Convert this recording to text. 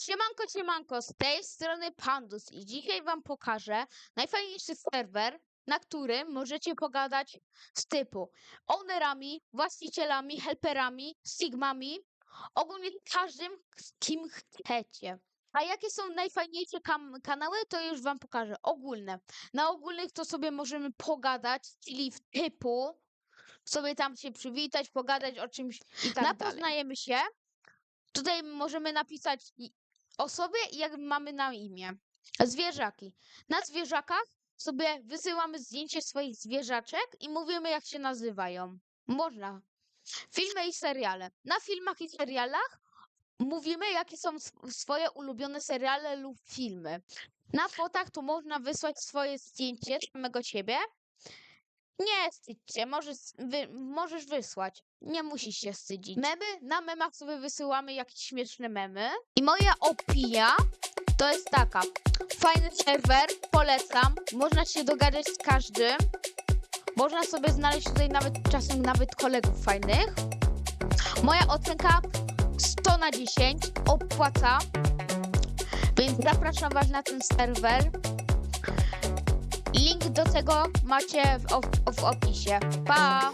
Siemanko, siemanko, z tej strony Pandus i dzisiaj wam pokażę najfajniejszy serwer, na którym możecie pogadać z typu ownerami, właścicielami, helperami, sigmami, ogólnie każdym, z kim chcecie. A jakie są najfajniejsze kanały, to już wam pokażę. Ogólne. Na ogólnych to sobie możemy pogadać, czyli w typu sobie tam się przywitać, pogadać o czymś i tak dalej. Napoznajemy się. Tutaj możemy napisać i- o sobie i jak mamy na imię. Zwierzaki. Na zwierzakach sobie wysyłamy zdjęcie swoich zwierzaczek i mówimy jak się nazywają. Można. Filmy i seriale. Na filmach i serialach mówimy jakie są sw- swoje ulubione seriale lub filmy. Na fotach to można wysłać swoje zdjęcie samego siebie. Nie wstydź się, możesz, wy, możesz wysłać. Nie musisz się wstydzić. Memy? Na memach sobie wysyłamy jakieś śmieszne memy. I moja opinia to jest taka. Fajny serwer, polecam. Można się dogadać z każdym. Można sobie znaleźć tutaj nawet czasem nawet kolegów fajnych. Moja ocenka 100 na 10. Opłaca. Więc zapraszam Was na ten serwer. Tego macie w, op- w opisie. Pa!